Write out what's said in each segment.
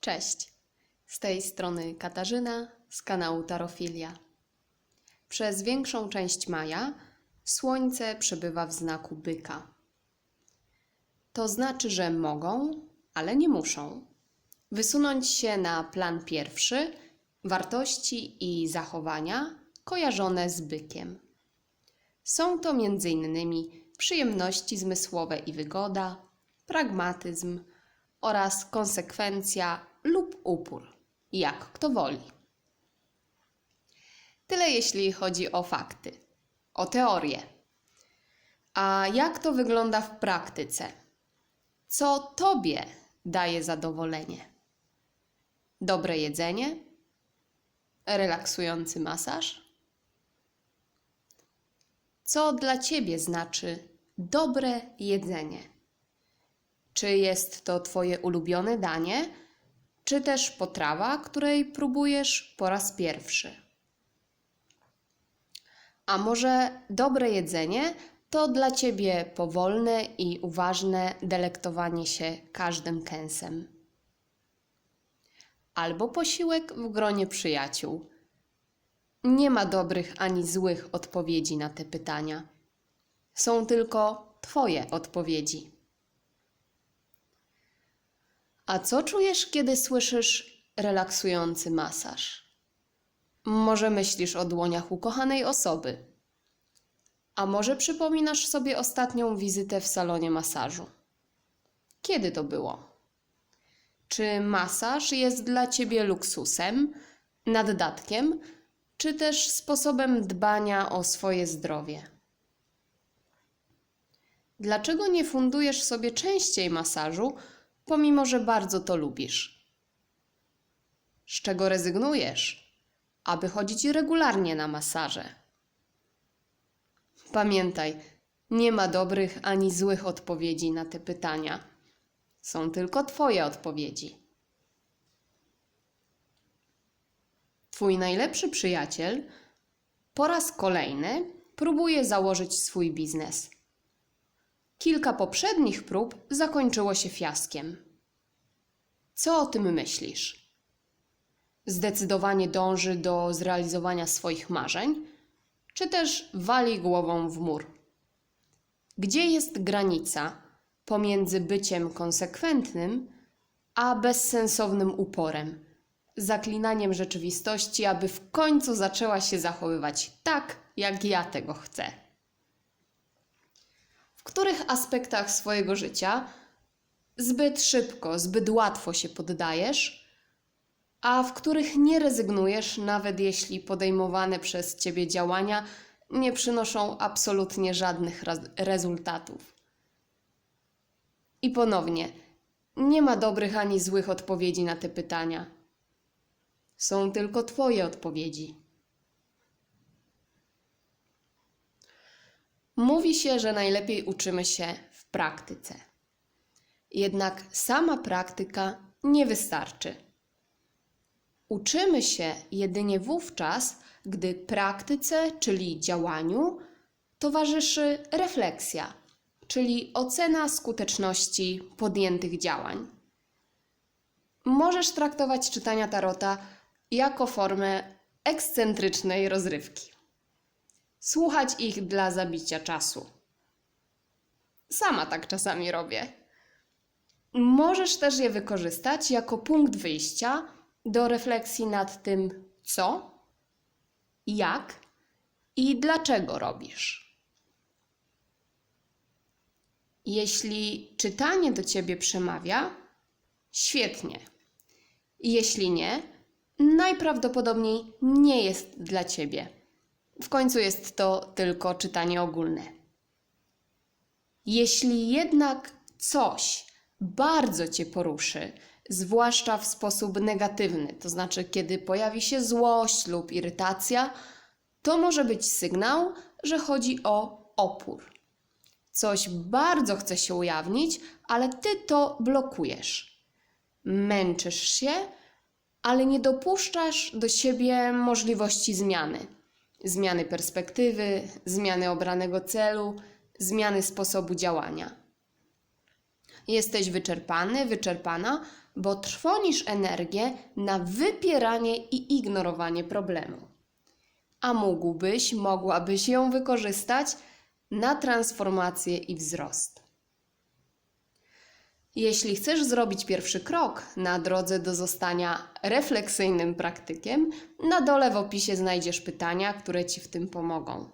Cześć, z tej strony Katarzyna z kanału Tarofilia. Przez większą część maja Słońce przebywa w znaku byka. To znaczy, że mogą, ale nie muszą, wysunąć się na plan pierwszy wartości i zachowania kojarzone z bykiem. Są to m.in. przyjemności zmysłowe i wygoda, pragmatyzm oraz konsekwencja upór, jak kto woli. Tyle jeśli chodzi o fakty, o teorię. A jak to wygląda w praktyce? Co Tobie daje zadowolenie? Dobre jedzenie? Relaksujący masaż? Co dla Ciebie znaczy dobre jedzenie? Czy jest to Twoje ulubione danie, czy też potrawa, której próbujesz po raz pierwszy? A może dobre jedzenie to dla Ciebie powolne i uważne delektowanie się każdym kęsem? Albo posiłek w gronie przyjaciół. Nie ma dobrych ani złych odpowiedzi na te pytania. Są tylko Twoje odpowiedzi. A co czujesz, kiedy słyszysz relaksujący masaż? Może myślisz o dłoniach ukochanej osoby? A może przypominasz sobie ostatnią wizytę w salonie masażu? Kiedy to było? Czy masaż jest dla ciebie luksusem, naddatkiem, czy też sposobem dbania o swoje zdrowie? Dlaczego nie fundujesz sobie częściej masażu, pomimo że bardzo to lubisz? Z czego rezygnujesz, aby chodzić regularnie na masaże? Pamiętaj, nie ma dobrych ani złych odpowiedzi na te pytania. Są tylko Twoje odpowiedzi. Twój najlepszy przyjaciel po raz kolejny próbuje założyć swój biznes. Kilka poprzednich prób zakończyło się fiaskiem. Co o tym myślisz? Zdecydowanie dąży do zrealizowania swoich marzeń, czy też wali głową w mur? Gdzie jest granica pomiędzy byciem konsekwentnym a bezsensownym uporem, zaklinaniem rzeczywistości, aby w końcu zaczęła się zachowywać tak, jak ja tego chcę? W których aspektach swojego życia zbyt szybko, zbyt łatwo się poddajesz, a w których nie rezygnujesz, nawet jeśli podejmowane przez ciebie działania nie przynoszą absolutnie żadnych rezultatów. I ponownie, nie ma dobrych ani złych odpowiedzi na te pytania. Są tylko Twoje odpowiedzi. Mówi się, że najlepiej uczymy się w praktyce. Jednak sama praktyka nie wystarczy. Uczymy się jedynie wówczas, gdy praktyce, czyli działaniu, towarzyszy refleksja, czyli ocena skuteczności podjętych działań. Możesz traktować czytania tarota jako formę ekscentrycznej rozrywki. Słuchać ich dla zabicia czasu. Sama tak czasami robię. Możesz też je wykorzystać jako punkt wyjścia do refleksji nad tym, co, jak i dlaczego robisz. Jeśli czytanie do ciebie przemawia, świetnie. Jeśli nie, najprawdopodobniej nie jest dla ciebie. W końcu jest to tylko czytanie ogólne. Jeśli jednak coś bardzo cię poruszy, zwłaszcza w sposób negatywny, to znaczy kiedy pojawi się złość lub irytacja, to może być sygnał, że chodzi o opór. Coś bardzo chce się ujawnić, ale ty to blokujesz. Męczysz się, ale nie dopuszczasz do siebie możliwości zmiany. Zmiany perspektywy, zmiany obranego celu, zmiany sposobu działania. Jesteś wyczerpany, wyczerpana, bo trwonisz energię na wypieranie i ignorowanie problemu. A mógłbyś, mogłabyś ją wykorzystać na transformację i wzrost. Jeśli chcesz zrobić pierwszy krok na drodze do zostania refleksyjnym praktykiem, na dole w opisie znajdziesz pytania, które Ci w tym pomogą.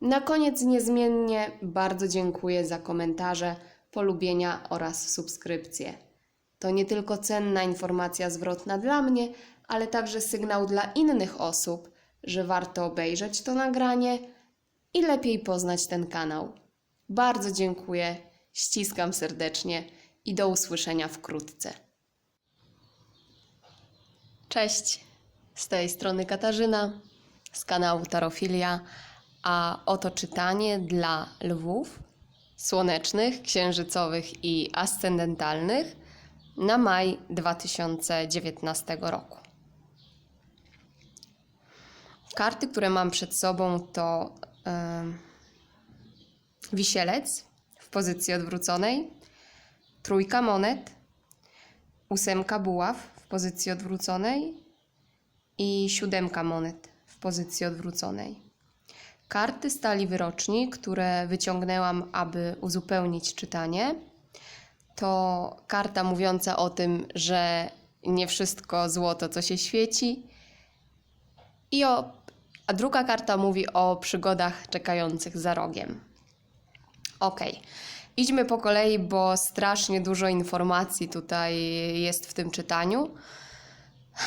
Na koniec niezmiennie bardzo dziękuję za komentarze, polubienia oraz subskrypcje. To nie tylko cenna informacja zwrotna dla mnie, ale także sygnał dla innych osób, że warto obejrzeć to nagranie i lepiej poznać ten kanał. Bardzo dziękuję, ściskam serdecznie i do usłyszenia wkrótce. Cześć, z tej strony Katarzyna z kanału Tarofilia, a oto czytanie dla lwów słonecznych, księżycowych i ascendentalnych na maj 2019 roku. Karty, które mam przed sobą, to em, wisielec w pozycji odwróconej, trójka monet, ósemka buław w pozycji odwróconej i siódemka monet w pozycji odwróconej. Karty stali wyroczni, które wyciągnęłam, aby uzupełnić czytanie, to karta mówiąca o tym, że nie wszystko złoto, co się świeci. I o, a druga karta mówi o przygodach czekających za rogiem. Ok, idźmy po kolei, bo strasznie dużo informacji tutaj jest w tym czytaniu.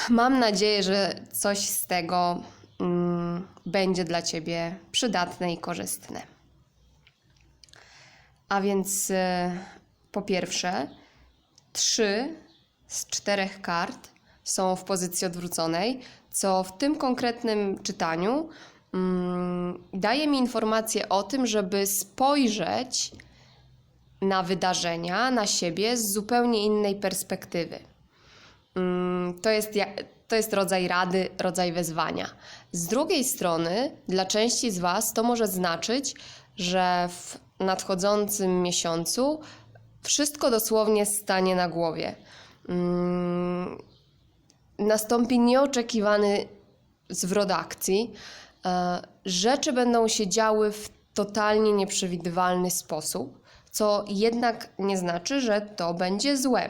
Mam nadzieję, że coś z tego mm, będzie dla Ciebie przydatne i korzystne. A więc e, po pierwsze, trzy z czterech kart są w pozycji odwróconej, co w tym konkretnym czytaniu daje mi informację o tym, żeby spojrzeć na wydarzenia, na siebie z zupełnie innej perspektywy. Mm, To jest, to jest rodzaj rady, rodzaj wezwania. Z drugiej strony, dla części z Was to może znaczyć, że w nadchodzącym miesiącu wszystko dosłownie stanie na głowie. Mm, Nastąpi nieoczekiwany zwrot akcji. E, Rzeczy będą się działy w totalnie nieprzewidywalny sposób, co jednak nie znaczy, że to będzie złe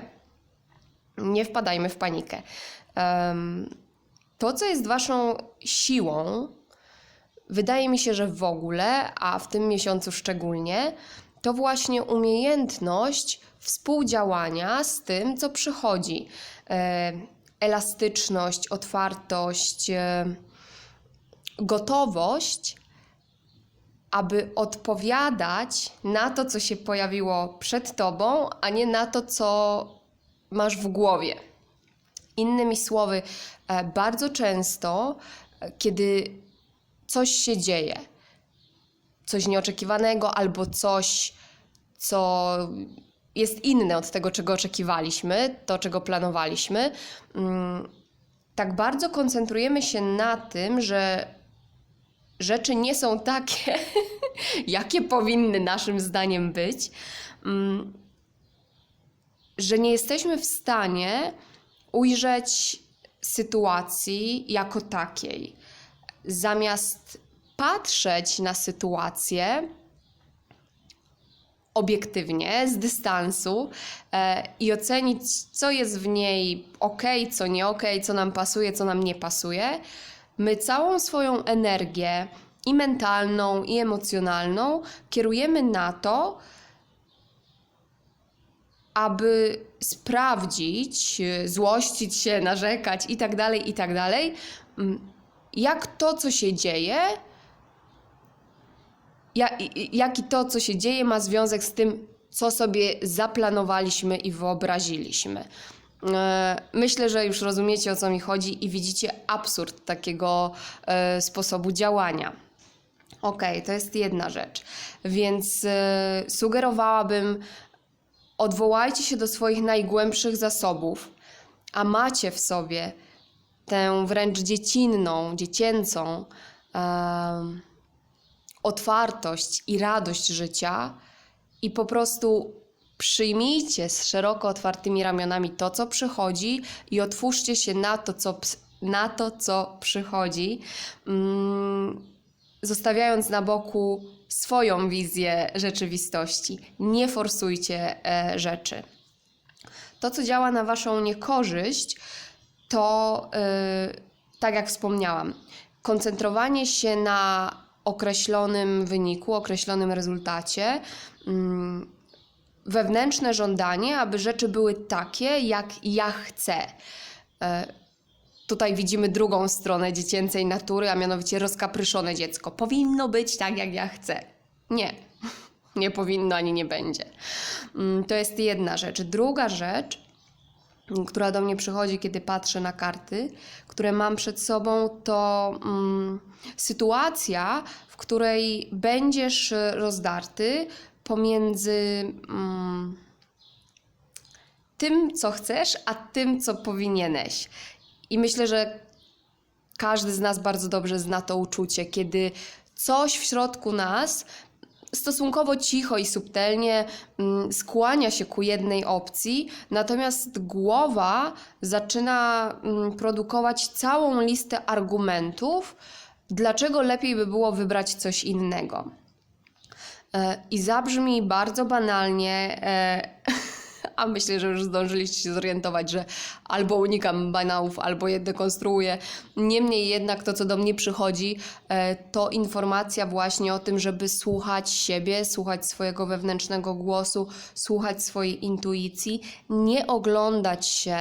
nie wpadajmy w panikę. To, co jest Waszą siłą, wydaje mi się, że w ogóle, a w tym miesiącu szczególnie, to właśnie umiejętność współdziałania z tym, co przychodzi. E, Elastyczność, otwartość, e, gotowość aby odpowiadać na to, co się pojawiło przed tobą, a nie na to, co masz w głowie. Innymi słowy, e, bardzo często, e, kiedy coś się dzieje, coś nieoczekiwanego albo coś, co jest inne od tego, czego oczekiwaliśmy, to, czego planowaliśmy, mm, tak bardzo koncentrujemy się na tym, że rzeczy nie są takie, jakie powinny naszym zdaniem być, mm, że nie jesteśmy w stanie ujrzeć sytuacji jako takiej. Zamiast patrzeć na sytuację obiektywnie, z dystansu e, i ocenić, co jest w niej ok, co nie ok, co nam pasuje, co nam nie pasuje, my całą swoją energię i mentalną, i emocjonalną kierujemy na to, aby sprawdzić, złościć się, narzekać i tak dalej, i tak mm, jak to, co się dzieje, jaki to, co się dzieje, ma związek z tym, co sobie zaplanowaliśmy i wyobraziliśmy. E, Myślę, że już rozumiecie o co mi chodzi i widzicie absurd takiego e, sposobu działania. Okej, to jest jedna rzecz. Więc e, sugerowałabym, odwołajcie się do swoich najgłębszych zasobów, a macie w sobie tę wręcz dziecinną, dziecięcą otwartość i radość życia i po prostu Przyjmijcie z szeroko otwartymi ramionami to, co przychodzi i otwórzcie się na to, co, na to, co przychodzi, mm, zostawiając na boku swoją wizję rzeczywistości. Nie forsujcie e, rzeczy. To, co działa na Waszą niekorzyść, to yy, tak jak wspomniałam, koncentrowanie się na określonym wyniku, określonym rezultacie, mm, wewnętrzne żądanie, aby rzeczy były takie, jak ja chcę. E, Tutaj widzimy drugą stronę dziecięcej natury, a mianowicie rozkapryszone dziecko. Powinno być tak, jak ja chcę. Nie, nie powinno ani nie będzie. Mm, To jest jedna rzecz. Druga rzecz, która do mnie przychodzi, kiedy patrzę na karty, które mam przed sobą, to mm, sytuacja, w której będziesz rozdarty pomiędzy mm, tym, co chcesz, a tym, co powinieneś. I myślę, że każdy z nas bardzo dobrze zna to uczucie, kiedy coś w środku nas stosunkowo cicho i subtelnie mm, skłania się ku jednej opcji, natomiast głowa zaczyna mm, produkować całą listę argumentów, dlaczego lepiej by było wybrać coś innego. E, I zabrzmi bardzo banalnie, e, a myślę, że już zdążyliście się zorientować, że albo unikam banałów, albo je dekonstruuję. Niemniej jednak to, co do mnie przychodzi, e, to informacja właśnie o tym, żeby słuchać siebie, słuchać swojego wewnętrznego głosu, słuchać swojej intuicji, nie oglądać się,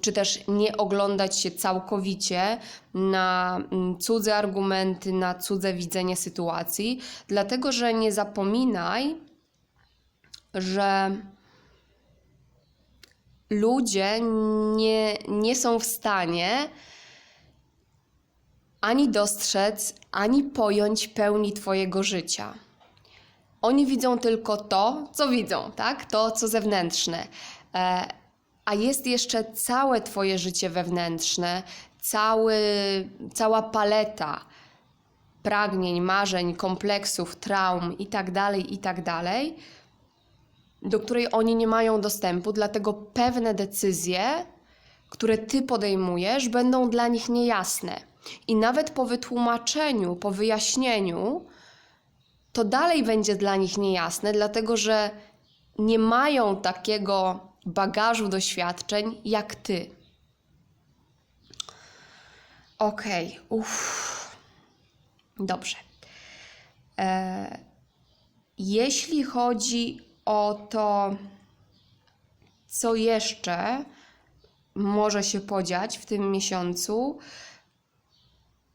czy też nie oglądać się całkowicie na cudze argumenty, na cudze widzenie sytuacji, dlatego że nie zapominaj, że ludzie nie, nie są w stanie ani dostrzec, ani pojąć pełni Twojego życia. Oni widzą tylko to, co widzą, tak? To, co zewnętrzne. E, a jest jeszcze całe Twoje życie wewnętrzne, cały, cała paleta pragnień, marzeń, kompleksów, traum itd., itd., do której oni nie mają dostępu, dlatego pewne decyzje, które ty podejmujesz, będą dla nich niejasne. I nawet po wytłumaczeniu, po wyjaśnieniu, to dalej będzie dla nich niejasne, dlatego że nie mają takiego bagażu doświadczeń jak ty. Okej, uff. Dobrze. E, jeśli chodzi o to, co jeszcze może się podziać w tym miesiącu,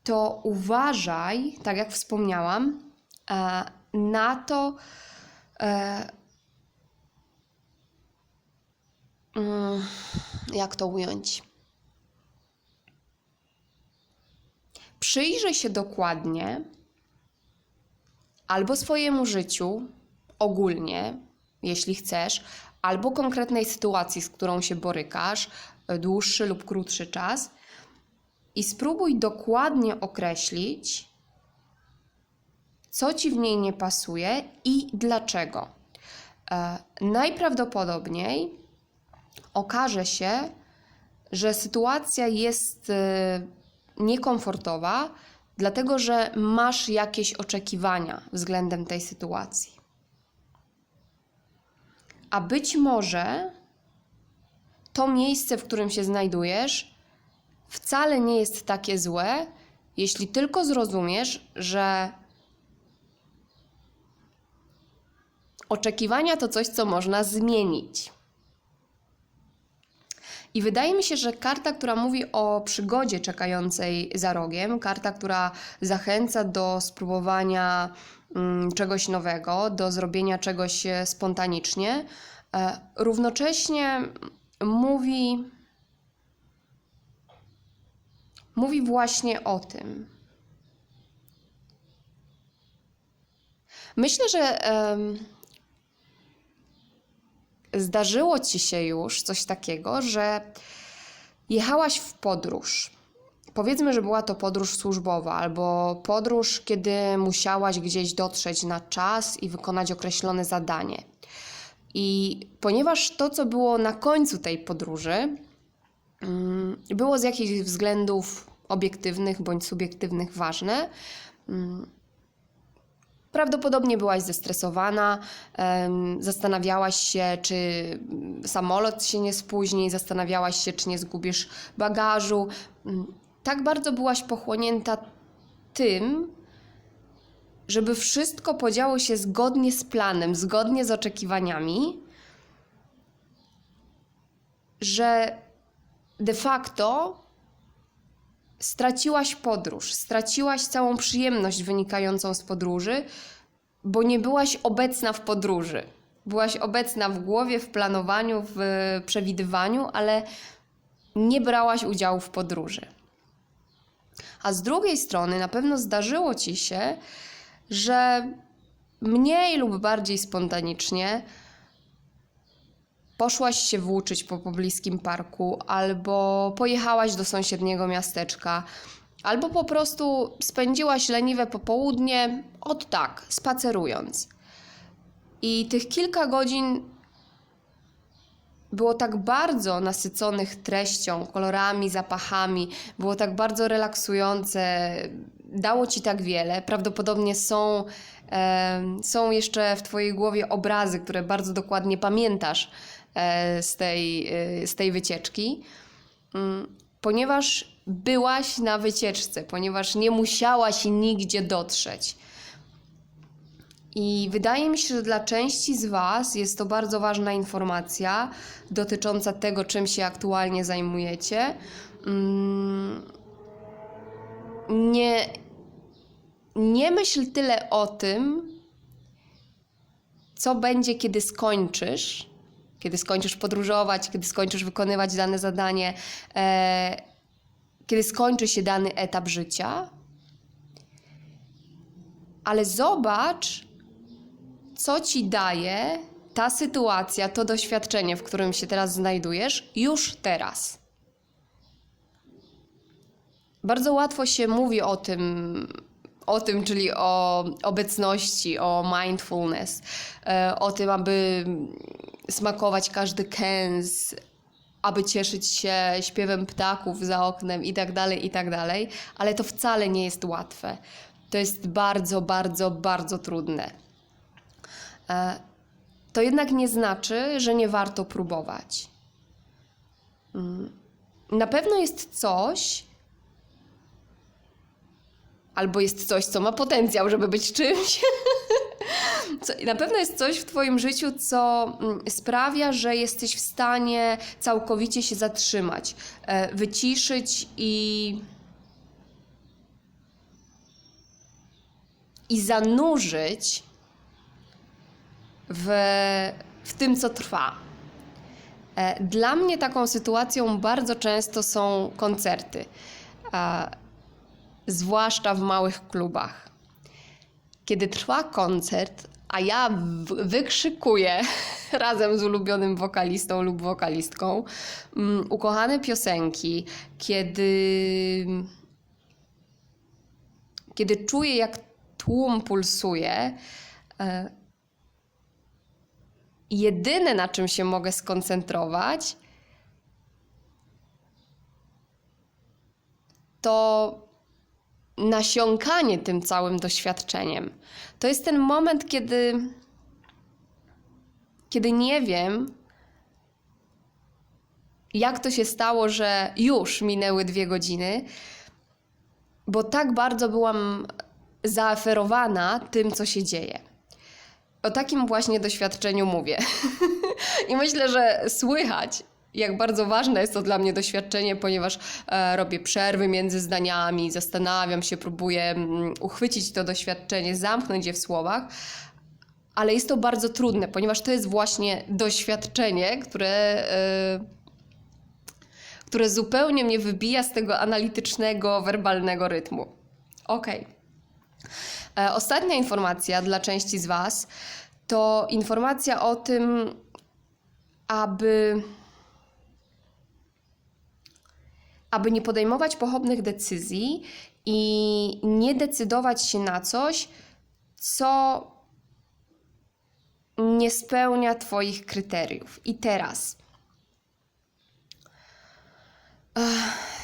to uważaj, tak jak wspomniałam, e, na to, e, mm, jak to ująć. Przyjrzyj się dokładnie albo swojemu życiu ogólnie, jeśli chcesz, albo konkretnej sytuacji, z którą się borykasz, e, dłuższy lub krótszy czas, i spróbuj dokładnie określić, co ci w niej nie pasuje i dlaczego. E, najprawdopodobniej okaże się, że sytuacja jest e, niekomfortowa, dlatego że masz jakieś oczekiwania względem tej sytuacji. A być może to miejsce, w którym się znajdujesz, wcale nie jest takie złe, jeśli tylko zrozumiesz, że oczekiwania to coś, co można zmienić. I wydaje mi się, że karta, która mówi o przygodzie czekającej za rogiem, karta, która zachęca do spróbowania czegoś nowego, do zrobienia czegoś e, spontanicznie, e, równocześnie mówi, mówi właśnie o tym. Myślę, że zdarzyło ci się już coś takiego, że jechałaś w podróż. Powiedzmy, że była to podróż służbowa albo podróż, kiedy musiałaś gdzieś dotrzeć na czas i wykonać określone zadanie. I ponieważ to, co było na końcu tej podróży, mm, było z jakichś względów obiektywnych bądź subiektywnych ważne, mm, Prawdopodobnie byłaś zestresowana, zastanawiałaś się, czy samolot się nie spóźni, zastanawiałaś się, czy nie zgubisz bagażu. Tak bardzo byłaś pochłonięta tym, żeby wszystko podziało się zgodnie z planem, zgodnie z oczekiwaniami, że de facto straciłaś podróż, straciłaś całą przyjemność wynikającą z podróży, bo nie byłaś obecna w podróży. Byłaś obecna w głowie, w planowaniu, w przewidywaniu, ale nie brałaś udziału w podróży. A z drugiej strony, na pewno zdarzyło ci się, że mniej lub bardziej spontanicznie poszłaś się włóczyć po pobliskim parku, albo pojechałaś do sąsiedniego miasteczka, albo po prostu spędziłaś leniwe popołudnie od tak, spacerując. I tych kilka godzin było tak bardzo nasyconych treścią, kolorami, zapachami, było tak bardzo relaksujące, dało ci tak wiele. Prawdopodobnie są, em, są jeszcze w Twojej głowie obrazy, które bardzo dokładnie pamiętasz e, z, tej, e, z tej wycieczki, Mm, ponieważ byłaś na wycieczce, ponieważ nie musiałaś nigdzie dotrzeć. I wydaje mi się, że dla części z Was jest to bardzo ważna informacja dotycząca tego, czym się aktualnie zajmujecie. Mm, Nie, nie myśl tyle o tym, co będzie, kiedy skończysz, kiedy skończysz podróżować, kiedy skończysz wykonywać dane zadanie, e, kiedy skończy się dany etap życia. Ale zobacz, co ci daje ta sytuacja, to doświadczenie, w którym się teraz znajdujesz, już teraz. Bardzo łatwo się mówi o tym, o tym, czyli o obecności, o mindfulness, e, o tym, aby smakować każdy kęs, aby cieszyć się śpiewem ptaków za oknem i tak dalej, i tak ale to wcale nie jest łatwe. To jest bardzo, bardzo, bardzo trudne. E, To jednak nie znaczy, że nie warto próbować. Mm. Na pewno jest coś, albo jest coś, co ma potencjał, żeby być czymś. Co, na pewno jest coś w Twoim życiu, co mm, sprawia, że jesteś w stanie całkowicie się zatrzymać, e, wyciszyć i. i zanurzyć w, w tym, co trwa. E, Dla mnie taką sytuacją bardzo często są koncerty, e, zwłaszcza w małych klubach. Kiedy trwa koncert, a ja wykrzykuję razem z ulubionym wokalistą lub wokalistką mm, ukochane piosenki, kiedy, kiedy czuję, jak tłum pulsuje, e, jedyne na czym się mogę skoncentrować, to nasiąkanie tym całym doświadczeniem. To jest ten moment, kiedy, kiedy nie wiem, jak to się stało, że już minęły dwie godziny, bo tak bardzo byłam zaaferowana tym, co się dzieje. O takim właśnie doświadczeniu mówię. I myślę, że słychać, jak bardzo ważne jest to dla mnie doświadczenie, ponieważ e, robię przerwy między zdaniami, zastanawiam się, próbuję mm, uchwycić to doświadczenie, zamknąć je w słowach. Ale jest to bardzo trudne, ponieważ to jest właśnie doświadczenie, które, e, które zupełnie mnie wybija z tego analitycznego, werbalnego rytmu. Okej. E, Ostatnia informacja dla części z Was to informacja o tym, aby, aby nie podejmować pochopnych decyzji i nie decydować się na coś, co nie spełnia Twoich kryteriów. I teraz.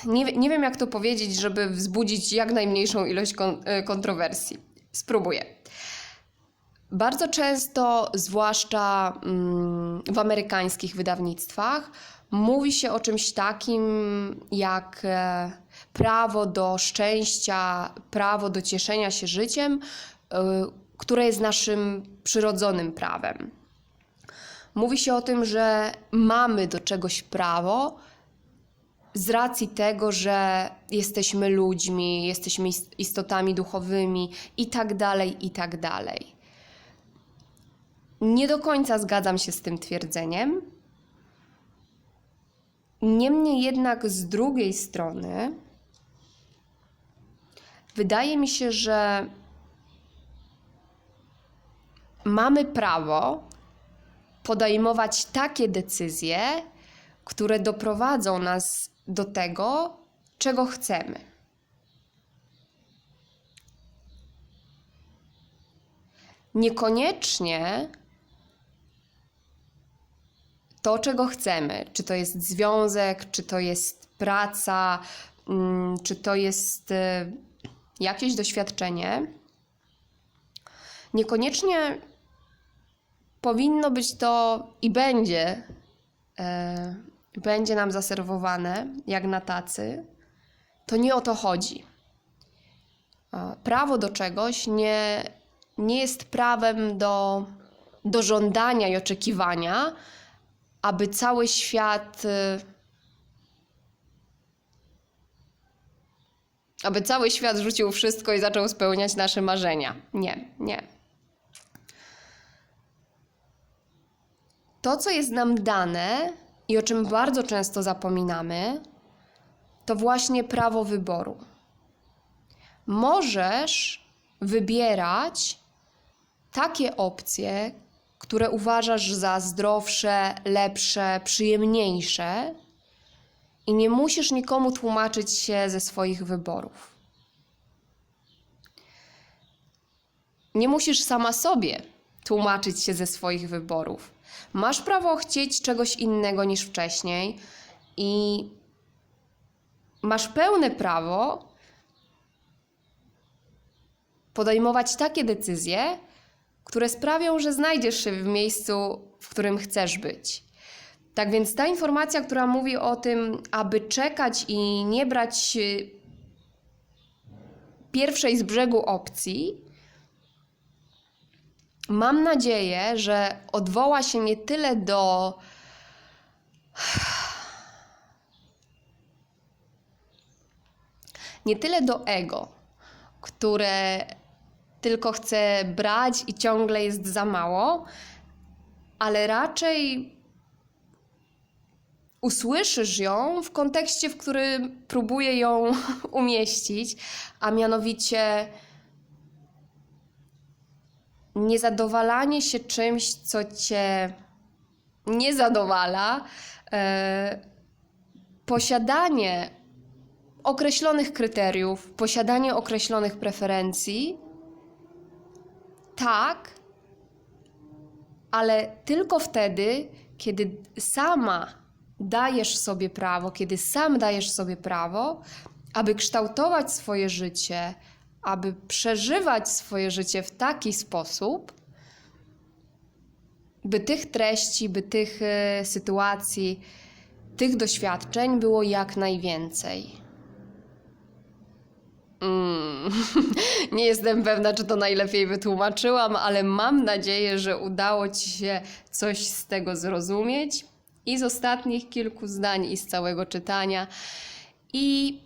Nie, nie wiem, jak to powiedzieć, żeby wzbudzić jak najmniejszą ilość e, kontrowersji. Spróbuję. Bardzo często, zwłaszcza mm, w amerykańskich wydawnictwach, mówi się o czymś takim jak e, prawo do szczęścia, prawo do cieszenia się życiem, e, które jest naszym przyrodzonym prawem. Mówi się o tym, że mamy do czegoś prawo z racji tego, że jesteśmy ludźmi, jesteśmy is- istotami duchowymi i tak dalej, i tak dalej. Nie do końca zgadzam się z tym twierdzeniem. Niemniej jednak z drugiej strony wydaje mi się, że mamy prawo podejmować takie decyzje, które doprowadzą nas do tego, czego chcemy. Niekoniecznie to, czego chcemy, czy to jest związek, czy to jest praca, mm, czy to jest y, jakieś doświadczenie, niekoniecznie powinno być to i będzie, e, będzie nam zaserwowane jak na tacy, to nie o to chodzi. Prawo do czegoś nie, nie jest prawem do, do żądania i oczekiwania, aby cały świat. y, Aby cały świat rzucił wszystko i zaczął spełniać nasze marzenia. Nie, nie. To, co jest nam dane i o czym bardzo często zapominamy, to właśnie prawo wyboru. Możesz wybierać takie opcje, które uważasz za zdrowsze, lepsze, przyjemniejsze, i nie musisz nikomu tłumaczyć się ze swoich wyborów. Nie musisz sama sobie tłumaczyć się ze swoich wyborów. Masz prawo chcieć czegoś innego niż wcześniej i masz pełne prawo podejmować takie decyzje, które sprawią, że znajdziesz się w miejscu, w którym chcesz być. Tak więc ta informacja, która mówi o tym, aby czekać i nie brać y, pierwszej z brzegu opcji, mam nadzieję, że odwoła się nie tyle do nie tyle do ego, które tylko chce brać i ciągle jest za mało, ale raczej usłyszysz ją w kontekście, w którym próbuję ją umieścić, a mianowicie niezadowalanie się czymś, co cię nie zadowala, e, posiadanie określonych kryteriów, posiadanie określonych preferencji, tak, ale tylko wtedy, kiedy sama dajesz sobie prawo, kiedy sam dajesz sobie prawo, aby kształtować swoje życie, aby przeżywać swoje życie w taki sposób, by tych treści, by tych e, sytuacji, tych doświadczeń było jak najwięcej. Mm. Nie jestem pewna, czy to najlepiej wytłumaczyłam, ale mam nadzieję, że udało Ci się coś z tego zrozumieć i z ostatnich kilku zdań, i z całego czytania, i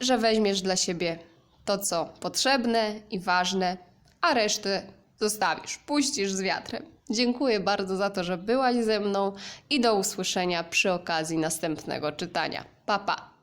że weźmiesz dla siebie to, co potrzebne i ważne, a resztę zostawisz, puścisz z wiatrem. Dziękuję bardzo za to, że byłaś ze mną i do usłyszenia przy okazji następnego czytania. Pa, pa!